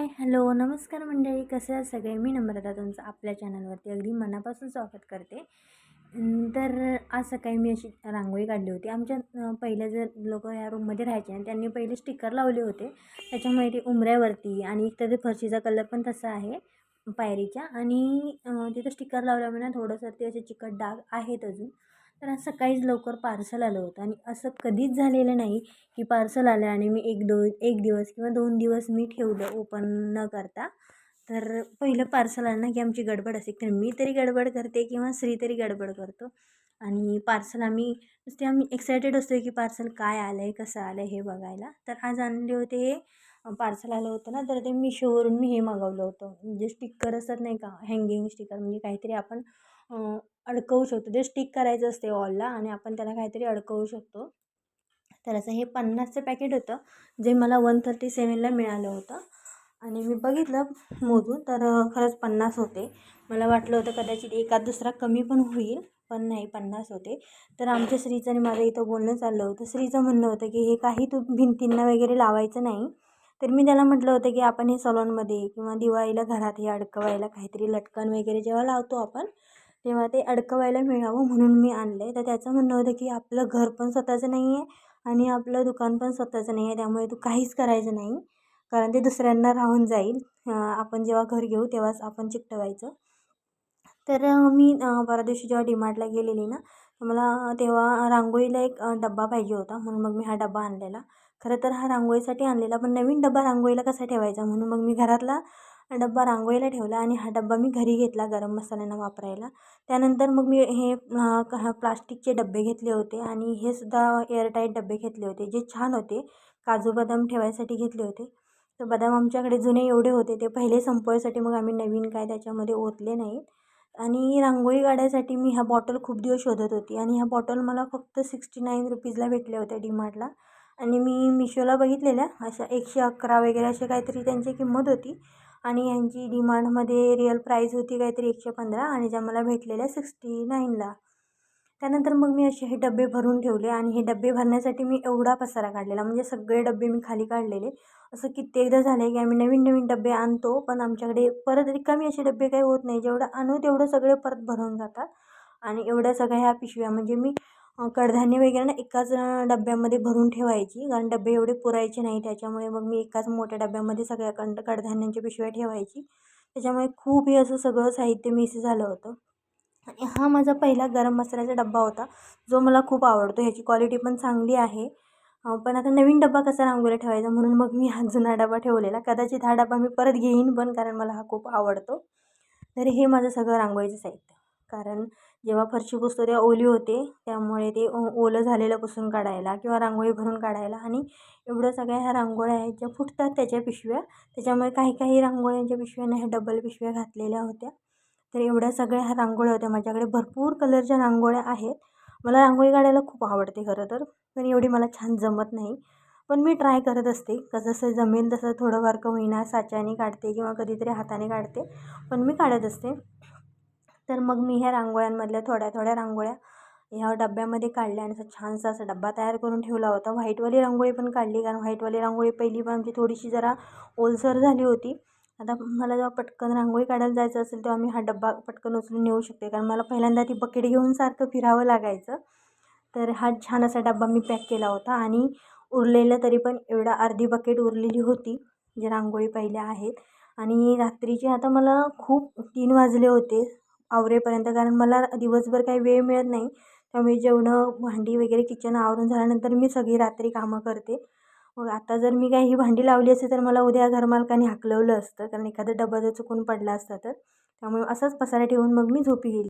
Hi hello नमस्कार मंडळी. कसे आहात सगळे? मी नम्रता तुमचं आपल्या चॅनलवरती अगदी मनापासून स्वागत करते. तर आज सकाळी मी अशी रांगोळी काढली होती. आमच्या पहिले जर लोक या रूममध्ये राहायचे आणि त्यांनी पहिले स्टिकर लावले होते. त्याच्यामुळे ते उमऱ्यावरती आणि एक तर ते फरशीचा कलर पण तसा आहे पायरीच्या. आणि तिथं स्टिकर लावल्यामुळे ना थोडंसं ते असे चिकट डाग आहेत अजून. तर आज सकाळीच लवकर पार्सल आलं होतं आणि असं कधीच झालेलं नाही की पार्सल आलं आणि मी एक दो एक दिवस किंवा दोन दिवस मी ठेवलं ओपन न करता. तर पहिलं पार्सल आणलं की आमची गडबड असते तर मी तरी गडबड करते किंवा श्री तरी गडबड करतो. आणि पार्सल आम्ही नुसते आम्ही एक्सायटेड असतो की पार्सल काय आलं आहे कसं आलं आहे हे बघायला. तर आज आणले होते हे पार्सल आलं होतं ना तर ते मिशोवरून मी हे मागवलं होतं. म्हणजे स्टिकर असतात नाही का हँगिंग स्टिकर म्हणजे काहीतरी आपण अडकवू शकतो. ते स्टिक करायचं असते वॉलला आणि आपण त्याला काहीतरी अडकवू शकतो. तर असं हे पन्नासचं पॅकेट होतं जे मला वन थर्टी सेवनला मिळालं होतं. आणि मी बघितलं मोजून तर खरंच पन्नास होते. मला वाटलं होतं कदाचित एका दुसरा कमी पण होईल पण नाही पन्नास होते. तर आमच्या श्रीचं आणि माझं इथं बोलणं चाललं होतं. श्रीचं म्हणणं होतं की हे काही तू भिंतींना वगैरे लावायचं नाही. तर मी त्याला म्हटलं होतं की आपण हे सलॉनमध्ये किंवा दिवाळीला घरात हे अडकवायला काहीतरी लटकन वगैरे जेव्हा लावतो आपण तेव्हा ते अडकवायला मिळावं म्हणून मी आणलं आहे तर त्याचं म्हणणं होतं की आपलं घर पण स्वतःचं नाही आहे आणि आपलं दुकान पण स्वतःचं नाही आहे त्यामुळे तू काहीच करायचं नाही. कारण ते दुसऱ्यांना राहून जाईल. आपण जेव्हा घर घेऊ तेव्हाच आपण चिकटवायचं. तर मी परवा दिवशी जेव्हा डीमार्टला गेलेली ना मला तेव्हा रांगोळीला एक डब्बा पाहिजे होता. म्हणून मग मी हा डब्बा आणलेला. खरं तर हा रांगोळीसाठी आणलेला पण नवीन डब्बा रांगोळीला कसा ठेवायचा? म्हणून मग मी घरातला डब्बा रांगोळीला ठेवला आणि हा डब्बा मी घरी घेतला गरम मसाल्यांना वापरायला. त्यानंतर मग मी हे प्लास्टिकचे डब्बे घेतले होते आणि हे सुद्धा एअरटाईट डब्बे घेतले होते. जे छान होते. काजू बदाम ठेवायसाठी घेतले होते. तर बदाम आमच्याकडे जुने एवढे होते ते पहिले संपवायसाठी मग आम्ही नवीन काय त्याच्यामध्ये ओतले नाहीत. आणि रांगोळी काढायसाठी मी ह्या बॉटल खूप दिवस शोधत होती आणि ह्या बॉटल मला फक्त सिक्स्टी नाईन रुपीजला भेटल्या होत्या डीमार्टला. आणि मी मिशोला बघितलेल्या अशा एकशे अकरा वगैरे असे काहीतरी त्यांची किंमत होती. आणि यांची डिमांडमध्ये रिअल प्राईज होती काहीतरी एकशे पंधरा आणि ज्या मला भेटलेल्या सिक्स्टी नाईनला. त्यानंतर मग मी असे हे डबे भरून ठेवले आणि हे डबे भरण्यासाठी मी एवढा पसारा काढलेला. म्हणजे सगळे डबे मी खाली काढलेले. असं कित्येकदा झालं आहे की आम्ही नवीन नवीन डबे आणतो पण आमच्याकडे परत रिकामी असे डबे काही होत नाही. जेवढं आणू तेवढं सगळे परत भरून जातात. आणि एवढ्या सगळ्या ह्या पिशव्या म्हणजे मी कडधान्य वगैरे ना एकाच डब्यामध्ये भरून ठेवायची. कारण डबे एवढे पुरायचे नाही त्याच्यामुळे मग मी एकाच मोठ्या डब्यामध्ये सगळ्या कंड कडधान्यांच्या पिशव्या ठेवायची. त्याच्यामुळे खूप हे असं सगळं साहित्य मिस झालं होतं. आणि हा माझा पहिला गरम मसाल्याचा डब्बा होता. जो मला खूप आवडतो. ह्याची क्वालिटी पण चांगली आहे. पण आता नवीन डबा कसा रांगोळी ठेवायचा म्हणून मग मी हा जुना डबा ठेवलेला. कदाचित हा डबा मी परत घेईन पण कारण मला हा खूप आवडतो. तर हे माझं सगळं रांगोळीचं साहित्य. कारण जेव्हा फरशी पुसतो तेव्हा ओली होते. त्यामुळे ते ओलं झालेलं पुसून काढायला किंवा रांगोळी भरून काढायला आणि एवढं सगळ्या ह्या रांगोळ्या आहेत ज्या फुटतात त्याच्या पिशव्या. त्याच्यामुळे काही काही रांगोळ्यांच्या पिशव्यांना ह्या डबल पिशव्या घातलेल्या होत्या. तर एवढ्या सगळ्या ह्या रांगोळ्या होत्या. माझ्याकडे भरपूर कलरच्या रांगोळ्या आहेत. मला रांगोळी काढायला खूप आवडते खरं तर पण एवढी मला छान जमत नाही. पण मी ट्राय करत असते. कसं जसं जमेल तसं थोडंफार का होईना साच्याने काढते किंवा कधीतरी हाताने काढते पण मी काढत असते. तर मग मी ह्या रांगोळ्यांमधल्या थोड्या थोड्या रांगोळ्या ह्या डब्यामध्ये काढल्या आणि असं छानसा असा डब्बा तयार करून ठेवला होता. व्हाईटवाली रांगोळी पण काढली कारण व्हाईटवाली रांगोळी पहिली पण आमची थोडीशी जरा ओलसर झाली होती. आता मला जेव्हा पटकन रांगोळी काढायला जायचं असेल तेव्हा मी हा डब्बा पटकन उचलून नेऊ शकते. कारण मला पहिल्यांदा ती बकेट घेऊन सारखं फिरावं लागायचं. तर हा छान असा डब्बा मी पॅक केला होता आणि उरलेलं तरी पण एवढा अर्धी बकेट उरलेली होती जे रांगोळी पहिल्या आहेत. आणि रात्रीचे आता मला खूप तीन वाजले होते आवरेपर्यंत कारण मला दिवसभर काही वेळ मिळत नाही. त्यामुळे जेवणं भांडी वगैरे किचन आवरून झाल्यानंतर मी सगळी रात्री कामं करते. मग आता जर मी काही ही भांडी लावली असते तर मला उद्या घरमालकाने हाकलवलं असतं. कारण एखादा डबा जर चुकून पडला असता तर. त्यामुळे असंच पसारा ठेवून मग मी झोपी गेली.